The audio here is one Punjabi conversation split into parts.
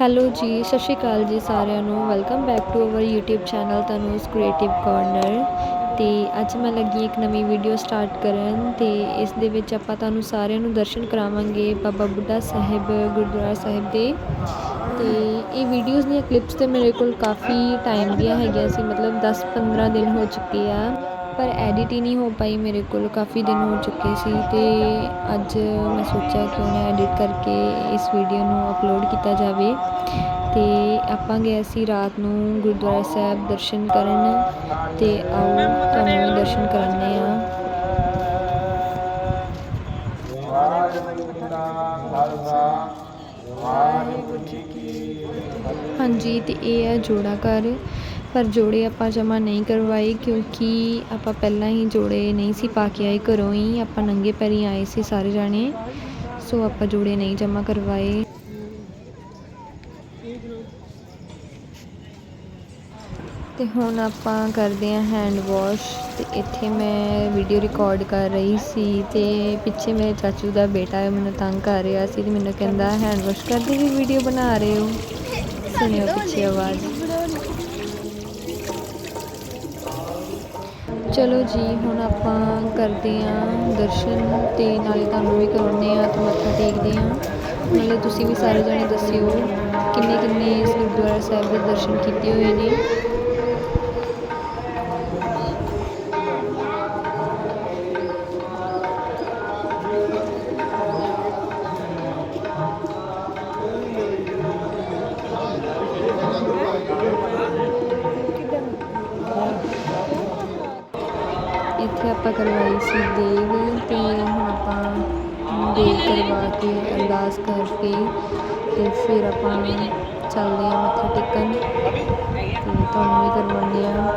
ਹੈਲੋ ਜੀ, ਸਤਿ ਸ਼੍ਰੀ ਅਕਾਲ ਜੀ ਸਾਰਿਆਂ ਨੂੰ। Welcome back to our YouTube channel Tanu's creative corner ਤੇ ਅੱਜ ਮੈਂ ਲੱਗੀ ਇੱਕ ਨਵੀਂ ਵੀਡੀਓ ਸਟਾਰਟ ਕਰਨ ਤੇ ਇਸ ਦੇ ਵਿੱਚ ਆਪਾਂ ਤੁਹਾਨੂੰ ਸਾਰਿਆਂ ਨੂੰ ਦਰਸ਼ਨ ਕਰਾਵਾਂਗੇ ਬਾਬਾ ਬੁੱਢਾ ਸਾਹਿਬ, ਗੁਰਦੁਆਰਾ ਸਾਹਿਬ ਦੇ। ਤੇ ਇਹ ਵੀਡੀਓਜ਼ ਦੀਆਂ ਕਲਿੱਪਸ ਤੇ ਮੇਰੇ ਕੋਲ ਕਾਫੀ ਟਾਈਮ ਦੀਆਂ ਹੈਗੀਆਂ ਸੀ, ਮਤਲਬ 10-15 ਦਿਨ ਹੋ ਚੁੱਕੇ ਆ। ਪਰ ਐਡਿਟ ਹੀ ਨਹੀਂ ਹੋ ਪਾਈ ਮੇਰੇ ਕੋਲ। ਕਾਫੀ ਦਿਨ ਹੋ ਚੁੱਕੇ ਸੀ ਤੇ ਅੱਜ ਮੈਂ ਸੋਚਿਆ ਕਿਉਂ ਨਾ ਐਡਿਟ ਕਰਕੇ ਇਸ ਵੀਡੀਓ ਨੂੰ ਅਪਲੋਡ ਕੀਤਾ ਜਾਵੇ। ਤੇ ਆਪਾਂ ਗਏ ਸੀ ਰਾਤ ਨੂੰ ਗੁਰਦੁਆਰਾ ਸਾਹਿਬ ਦਰਸ਼ਨ ਕਰਨ। ਤੇ ਆਓ ਤੁਹਾਨੂੰ ਦਰਸ਼ਨ ਕਰਾਉਂਦੇ ਆ ਹਾਂਜੀ, ਤੇ ਇਹ ਹੈ ਜੋੜਾ ਘਰ। ਪਰ ਜੋੜੇ ਆਪਾਂ ਜਮਾ ਨਹੀਂ ਕਰਵਾਏ ਕਿਉਂਕਿ ਆਪਾਂ ਪਹਿਲਾਂ ਹੀ ਜੋੜੇ ਨਹੀਂ ਸੀ, ਪਾ ਕੇ ਆਏ, ਘਰੋਂ ਹੀ ਆਪਾਂ ਨੰਗੇ ਪੈਰੀ ਆਏ ਸੀ ਸਾਰੇ ਜਾਣੇ। ਸੋ ਆਪਾਂ ਜੋੜੇ ਨਹੀਂ ਜਮਾ ਕਰਵਾਏ। ਤੇ ਹੁਣ ਆਪਾਂ ਕਰਦੇ ਹਾਂ ਹੈਂਡ ਵਾਸ਼ ਤੇ ਇੱਥੇ ਮੈਂ ਵੀਡੀਓ ਰਿਕਾਰਡ ਕਰ ਰਹੀ ਸੀ ਤੇ ਪਿੱਛੇ ਮੇਰੇ ਚਾਚੂ ਦਾ ਬੇਟਾ ਮੈਨੂੰ ਤੰਗ ਕਰ ਰਿਹਾ ਸੀ ਤੇ ਮੈਨੂੰ ਕਹਿੰਦਾ ਹੈਂਡ ਵਾਸ਼ ਕਰਦੇ ਵੀ ਵੀਡੀਓ ਬਣਾ ਰਹੇ ਹੋ? ਸੁਣਿਓ ਪਿੱਛੇ ਆਵਾਜ਼। ਚਲੋ ਜੀ, ਹੁਣ ਆਪਾਂ ਕਰਦੇ ਆਂ ਦਰਸ਼ਨ ਤੇ ਨਾਲੇ ਤੁਹਾਨੂੰ ਵੀ ਕਰਾਉਂਦੇ ਆ ਤੇ ਮੱਥਾ ਟੇਕਦੇ ਆ ਨਾਲੇ ਤੁਸੀਂ ਵੀ ਸਾਰੇ ਜਣੇ ਦੱਸਿਓ ਕਿੰਨੇ ਕਿੰਨੇ ਇਸ ਗੁਰਦੁਆਰਾ ਸਾਹਿਬ ਦੇ ਦਰਸ਼ਨ ਕੀਤੇ ਹੋਏ ਨੇ। ਇੱਥੇ ਆਪਾਂ ਕਰਵਾਈ ਸੀ ਦੇਗ ਅਤੇ ਹੁਣ ਆਪਾਂ ਦੇਗ ਕਰਵਾ ਕੇ ਅਰਦਾਸ ਕਰਕੇ ਅਤੇ ਫਿਰ ਆਪਾਂ ਚੱਲਦੇ ਹਾਂ ਮੱਥਾ ਟੇਕਣ ਅਤੇ ਤੁਹਾਨੂੰ ਵੀ ਕਰਵਾਉਂਦੇ ਹਾਂ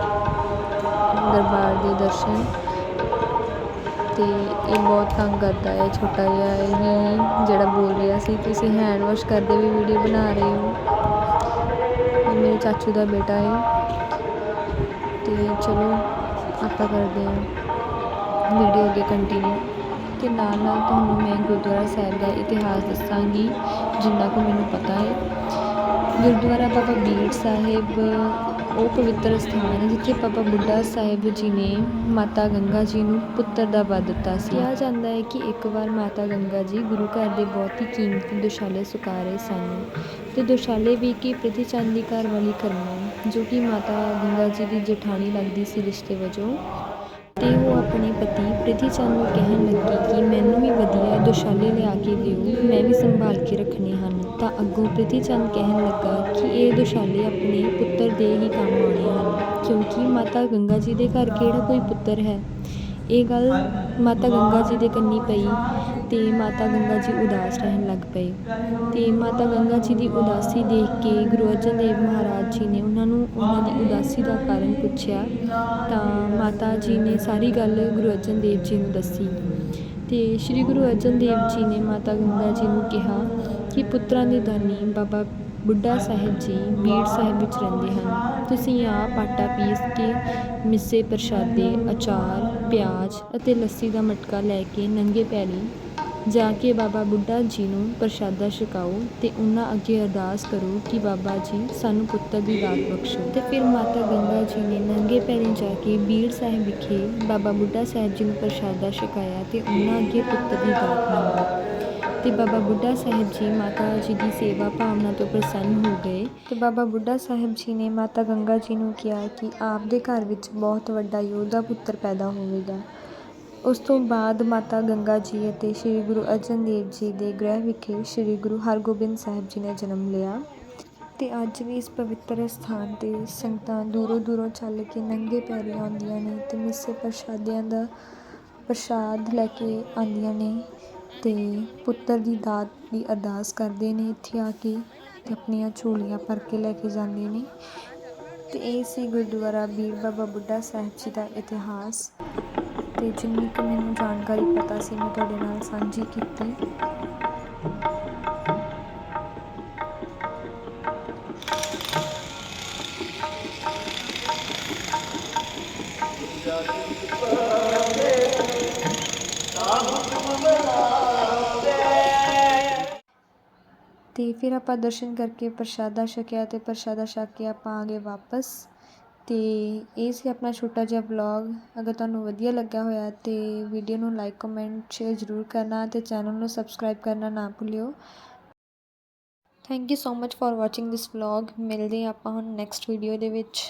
ਦਰਬਾਰ ਦੇ ਦਰਸ਼ਨ। ਤੇ ਇਹ ਬਹੁਤ ਤੰਗ ਕਰਦਾ ਹੈ, ਛੋਟਾ ਜਿਹਾ ਇਹ ਜਿਹੜਾ ਬੋਲ ਰਿਹਾ ਸੀ, ਤੁਸੀਂ ਹੈਂਡ ਵਾਸ਼ ਕਰਦੇ ਵੀ ਵੀਡੀਓ ਬਣਾ ਰਹੇ ਹੋ। ਇਹ ਮੇਰੇ ਚਾਚੂ ਦਾ ਬੇਟਾ ਹੈ। ਤੇ ਚਲੋ ਆਪਾਂ ਕਰਦੇ ਹਾਂ ਵੀਡੀਓ ਅੱਗੇ ਕੰਟੀਨਿਊ ਅਤੇ ਨਾਲ ਨਾਲ ਤੁਹਾਨੂੰ ਮੈਂ ਗੁਰਦੁਆਰਾ ਸਾਹਿਬ ਦਾ ਇਤਿਹਾਸ ਦੱਸਾਂਗੀ, ਜਿੰਨਾ ਕੁ ਮੈਨੂੰ ਪਤਾ ਹੈ। ਗੁਰਦੁਆਰਾ ਬਾਬਾ ਬੀੜ ਸਾਹਿਬ, ਉਹ ਪਵਿੱਤਰ ਸਥਾਨ ਹੈ, ਜਿੱਥੇ ਬਾਬਾ ਬੁੱਢਾ ਸਾਹਿਬ ਜੀ ਨੇ ਮਾਤਾ ਗੰਗਾ ਜੀ ਨੂੰ ਪੁੱਤਰ ਦਾ ਵਰ ਦਿੱਤਾ ਸੀ। ਕਿਹਾ ਜਾਂਦਾ ਹੈ ਕਿ ਇੱਕ ਵਾਰ ਮਾਤਾ ਗੰਗਾ ਜੀ ਗੁਰੂ ਘਰ ਦੇ ਬਹੁਤ ਹੀ ਕੀਮਤੀ, ਦੁਸ਼ਾਲੇ ਸੁਕਾ ਰਹੇ ਸਨ ਤੇ ਦੁਸ਼ਾਲੇ ਵੀ ਕਿ ਪ੍ਰਿਥੀ ਚੰਦ ਦੀ ਘਰ ਵਾਲੀ ਕਰਮਾ ਜੋ ਕਿ ਮਾਤਾ ਗੰਗਾ ਜੀ ਦੀ ਜੇਠਾਣੀ ਲੱਗਦੀ ਸੀ ਰਿਸ਼ਤੇ ਵਜੋਂ। ਤੇ ਉਹ ਆਪਣੇ ਪਤੀ ਪ੍ਰਿਥੀ ਚੰਦ ਨੂੰ ਕਹਿਣ ਲੱਗੀ ਕਿ ਮੈਨੂੰ ਵੀ ਵਧੀਆ ਦੁਸ਼ਾਲੇ ਲਿਆ ਕੇ ਦਿਓ, ਮੈਂ ਵੀ ਸੰਭਾਲ ਕੇ ਰੱਖਣੇ ਹਨ। ਤਾਂ ਅੱਗੋਂ ਪ੍ਰਿਥੀ ਚੰਦ ਕਹਿਣ ਲੱਗਾ ਕਿ ਇਹ ਦੁਸ਼ਾਲੇ ਆਪਣੇ ਪੁੱਤਰ ਦੇ ਹੀ ਕੰਮ ਆਉਣੇ ਹਨ, ਕਿਉਂਕਿ ਮਾਤਾ ਗੰਗਾ ਜੀ ਦੇ ਘਰ ਕਿਹੜਾ ਕੋਈ ਪੁੱਤਰ ਹੈ? ਇਹ ਗੱਲ ਮਾਤਾ ਗੰਗਾ ਜੀ ਦੇ ਕੰਨੀ ਪਈ ਅਤੇ ਮਾਤਾ ਗੰਗਾ ਜੀ ਉਦਾਸ ਰਹਿਣ ਲੱਗ ਪਏ। ਅਤੇ ਮਾਤਾ ਗੰਗਾ ਜੀ ਦੀ ਉਦਾਸੀ ਦੇਖ ਕੇ ਗੁਰੂ ਅਰਜਨ ਦੇਵ ਮਹਾਰਾਜ ਜੀ ਨੇ ਉਹਨਾਂ ਨੂੰ ਉਹਨਾਂ ਦੀ ਉਦਾਸੀ ਦਾ ਕਾਰਨ ਪੁੱਛਿਆ ਤਾਂ ਮਾਤਾ ਜੀ ਨੇ ਸਾਰੀ ਗੱਲ ਗੁਰੂ ਅਰਜਨ ਦੇਵ ਜੀ ਨੂੰ ਦੱਸੀ। ਤੇ ਸ੍ਰੀ ਗੁਰੂ ਅਰਜਨ ਦੇਵ ਜੀ ਨੇ ਮਾਤਾ ਗੰਗਾ ਜੀ ਨੂੰ ਕਿਹਾ ਕਿ ਪੁੱਤਰਾਂ ਦੀ ਦਾਨੀ ਬਾਬਾ ਬੁੱਢਾ ਸਾਹਿਬ ਜੀ ਬੀੜ ਸਾਹਿਬ ਵਿੱਚ ਰਹਿੰਦੇ ਹਨ। ਤੁਸੀਂ ਆਪ ਆਟਾ ਪੀਸ ਕੇ ਮਿੱਸੇ ਪ੍ਰਸ਼ਾਦੇ, ਅਚਾਰ, ਪਿਆਜ਼ ਅਤੇ ਲੱਸੀ ਦਾ ਮਟਕਾ ਲੈ ਕੇ ਨੰਗੇ ਪੈਰੀ ਜਾ ਕੇ ਬਾਬਾ ਬੁੱਢਾ ਜੀ ਨੂੰ ਪ੍ਰਸ਼ਾਦਾ ਛਕਾਓ ਤੇ ਉਹਨਾਂ ਅੱਗੇ ਅਰਦਾਸ ਕਰੋ ਕਿ ਬਾਬਾ ਜੀ ਸਾਨੂੰ ਪੁੱਤਰ ਦੀ ਦਾਤ ਬਖਸ਼ੋ। ਤੇ ਫਿਰ ਮਾਤਾ ਗੰਗਾ ਜੀ ਨੇ ਨੰਗੇ ਪੈਰੀ ਜਾ ਕੇ ਬੀੜ ਸਾਹਿਬ ਵਿਖੇ ਬਾਬਾ ਬੁੱਢਾ ਸਾਹਿਬ ਜੀ ਨੂੰ ਪ੍ਰਸ਼ਾਦਾ ਛਕਾਇਆ ਤੇ ਉਹਨਾਂ ਅੱਗੇ ਪੁੱਤਰ ਦੀ ਦਾਤ ਮੰਗੀ। ਤੇ ਬਾਬਾ ਬੁੱਢਾ ਸਾਹਿਬ ਜੀ ਮਾਤਾ ਜੀ ਦੀ ਸੇਵਾ ਭਾਵਨਾ ਤੋਂ ਪ੍ਰਸੰਨ ਹੋ ਗਏ। ਤੇ ਬਾਬਾ ਬੁੱਢਾ ਸਾਹਿਬ ਜੀ ਨੇ ਮਾਤਾ ਗੰਗਾ ਜੀ ਨੂੰ ਕਿਹਾ ਕਿ ਆਪ ਦੇ ਘਰ ਵਿੱਚ ਬਹੁਤ ਵੱਡਾ ਯੋਧਾ ਪੁੱਤਰ ਪੈਦਾ ਹੋਵੇਗਾ। ਉਸ ਤੋਂ ਬਾਅਦ ਮਾਤਾ ਗੰਗਾ ਜੀ ਅਤੇ ਸ੍ਰੀ ਗੁਰੂ ਅਰਜਨ ਦੇਵ ਜੀ ਦੇ ਗ੍ਰਹਿ ਵਿਖੇ ਸ੍ਰੀ ਗੁਰੂ ਹਰਗੋਬਿੰਦ ਸਾਹਿਬ ਜੀ ਨੇ ਜਨਮ ਲਿਆ। ਤੇ ਅੱਜ ਵੀ ਇਸ ਪਵਿੱਤਰ ਸਥਾਨ ਤੇ ਸੰਗਤਾਂ ਦੂਰੋਂ ਦੂਰੋਂ ਚੱਲ ਕੇ ਨੰਗੇ ਪੈਰੀ ਆਉਂਦੀਆਂ ਨੇ ਤੇ ਮਿੱਸੇ ਪ੍ਰਸ਼ਾਦਿਆਂ ਦਾ ਪ੍ਰਸ਼ਾਦ ਲੈ ਕੇ ਆਉਂਦੀਆਂ ਨੇ। ਅਤੇ ਪੁੱਤਰ ਦੀ ਦਾਤ ਦੀ ਅਰਦਾਸ ਕਰਦੇ ਨੇ ਇੱਥੇ ਆ ਕੇ ਅਤੇ ਆਪਣੀਆਂ ਝੋਲੀਆਂ ਭਰ ਕੇ ਲੈ ਕੇ ਜਾਂਦੇ ਨੇ। ਅਤੇ ਇਹ ਸੀ ਗੁਰਦੁਆਰਾ ਬੀੜ ਬਾਬਾ ਬੁੱਢਾ ਸਾਹਿਬ ਜੀ ਦਾ ਇਤਿਹਾਸ। ਅਤੇ ਜਿੰਨੀ ਕੁ ਮੈਨੂੰ ਜਾਣਕਾਰੀ ਪਤਾ ਸੀ, ਮੈਂ ਤੁਹਾਡੇ ਨਾਲ ਸਾਂਝੀ ਕੀਤੀ। ਅਤੇ ਫਿਰ ਆਪਾਂ ਦਰਸ਼ਨ ਕਰਕੇ ਪ੍ਰਸ਼ਾਦਾ ਛਕਿਆ ਅਤੇ ਪ੍ਰਸ਼ਾਦਾ ਛਕ ਕੇ ਆਪਾਂ ਆ ਗਏ ਵਾਪਸ। ਅਤੇ ਇਹ ਸੀ ਆਪਣਾ ਛੋਟਾ ਜਿਹਾ ਵਲੌਗ ਅਗਰ ਤੁਹਾਨੂੰ ਵਧੀਆ ਲੱਗਿਆ ਹੋਇਆ ਤੇ ਵੀਡੀਓ ਨੂੰ ਲਾਈਕ ਕਮੈਂਟ ਸ਼ੇਅਰ ਜ਼ਰੂਰ ਕਰਨਾ ਅਤੇ ਚੈਨਲ ਨੂੰ ਸਬਸਕ੍ਰਾਈਬ ਕਰਨਾ ਨਾ ਭੁੱਲਿਓ। Thank you so much for watching this vlog ਮਿਲਦੇ ਹਾਂ ਆਪਾਂ ਹੁਣ ਨੈਕਸਟ ਵੀਡੀਓ ਦੇ ਵਿੱਚ।